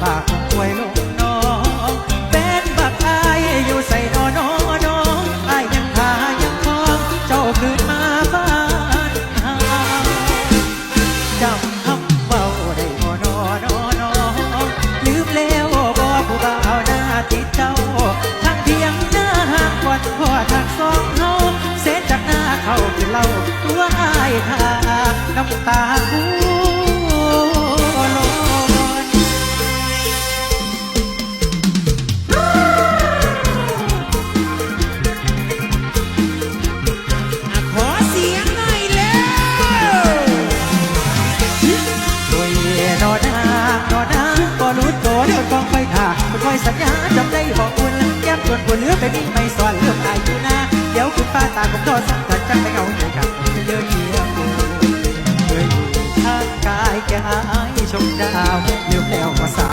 ฝากคงป่วยลงน้องเป็นบักอายอยู่ใส่นอนน้องอายยังหายังมองเจ้าคืนมาบ้านเฮาจำคำเบาได้บ่นอนอนอลืมแล้วบ่ผู้บ่าวหน้าติดเจ้าทางเพียงหน้าห่างวันพ่อทางสองเฮาเสียจากหน้าเขาคือเล่าตัวอายทาน้ำตาคู สัญญาจำได้บอกคุณแก้มส่วนคุณเหลือไปนี่ไม่สอนเรื่องอายุนาเดี๋ยวคุณป้าตาผมโดนสังกัดจังไปเอาใจกับเยอะเยี่ยมเคยอยู่ทางกายแก่อายชมดาวเลืมแล้วมาสา